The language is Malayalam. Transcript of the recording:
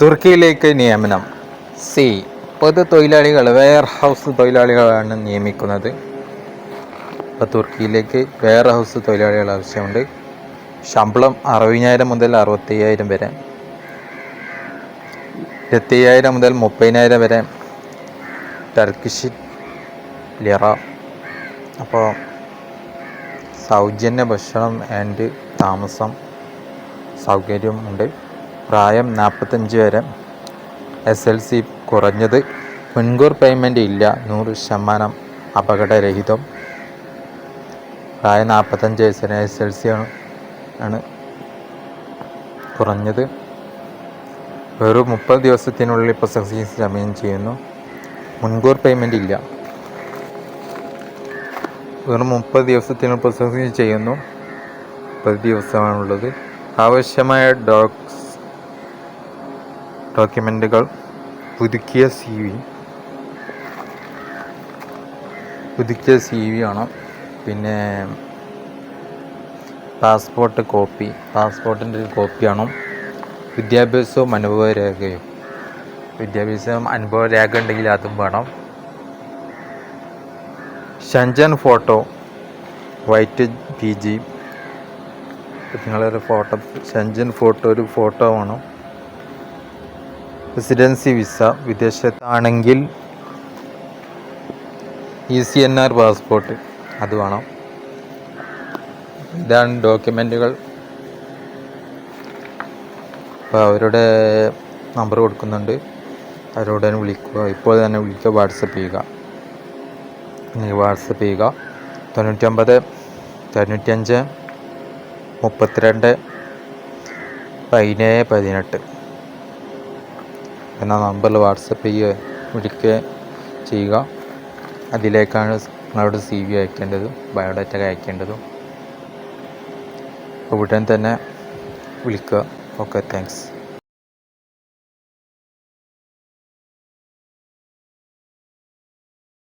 തുർക്കിയിലേക്ക് നിയമനം. സി. പൊതു തൊഴിലാളികൾ വെയർ ഹൗസ് തൊഴിലാളികളാണ് നിയമിക്കുന്നത്. ഇപ്പോൾ തുർക്കിയിലേക്ക് വെയർ ഹൗസ് തൊഴിലാളികൾ ആവശ്യമുണ്ട്. ശമ്പളം അറുപതിനായിരം മുതൽ അറുപത്തയ്യായിരം വരെ. ഇരുപത്തയ്യായിരം മുതൽ മുപ്പതിനായിരം വരെ. ടർക്കിഷ് ലിറ അപ്പോൾ സൗജന്യ ഭക്ഷണം ആൻഡ് താമസം സൗകര്യം ഉണ്ട് പ്രായം നാൽപ്പത്തഞ്ച് വരെ. എസ് എൽ സി കുറഞ്ഞത് മുൻകൂർ പേയ്മെന്റ് ഇല്ല. നൂറ് ശതമാനം അപകടരഹിതം. പ്രായം നാൽപ്പത്തഞ്ച് വയസ്സിന് എസ് എൽ സി ആണ് ആണ് കുറഞ്ഞത്. വെറും മുപ്പത് ദിവസത്തിനുള്ളിൽ പ്രൊസസിംഗ് സമയം ചെയ്യുന്നു. മുൻകൂർ പേയ്മെന്റ് ഇല്ല. വെറും മുപ്പത് ദിവസത്തിനുള്ളിൽ പ്രൊസസിംഗ് ചെയ്യുന്നു. മുപ്പത് ദിവസമാണുള്ളത്. ആവശ്യമായ ഡോക്സ് ഡോക്യുമെന്റുകൾ പുതുക്കിയ സി വി പുതുക്കിയ സി വി ആണ്. പിന്നെ പാസ്പോർട്ട് കോപ്പി പാസ്പോർട്ടിന്റെ ഒരു കോപ്പിയാണ്. വിദ്യാഭ്യാസവും അനുഭവ രേഖയും വിദ്യാഭ്യാസവും അനുഭവ രേഖ ഉണ്ടെങ്കിൽ അതും വേണം. Schengen photo white P G നിങ്ങളൊരു ഫോട്ടോ ഷഞ്ചൻ ഫോട്ടോ ഒരു ഫോട്ടോ വേണം. Residency visa വിദേശത്താണെങ്കിൽ E C N R passport അത് വേണം. ഇതാണ് ഡോക്യുമെന്റുകൾ അപ്പോൾ അവരുടെ നമ്പർ കൊടുക്കുന്നുണ്ട്. അവരോട് തന്നെ വിളിക്കുക. ഇപ്പോൾ തന്നെ വിളിക്കുക വാട്സപ്പ് ചെയ്യുക. വാട്സപ്പ് ചെയ്യുക. തൊണ്ണൂറ്റൊമ്പത് തൊണ്ണൂറ്റഞ്ച് മുപ്പത്തിരണ്ട് പതിനേഴ് പതിനെട്ട്. എന്ന നമ്പറിൽ വാട്സപ്പ് ചെയ്യുക വിളിക്കുക ചെയ്യുക. അതിലേക്കാണ് നിങ്ങളുടെ സി വി അയക്കേണ്ടതും ബയോഡാറ്റ അയക്കേണ്ടതും. ഉടൻ തന്നെ വിളിക്കുക. Okay thanks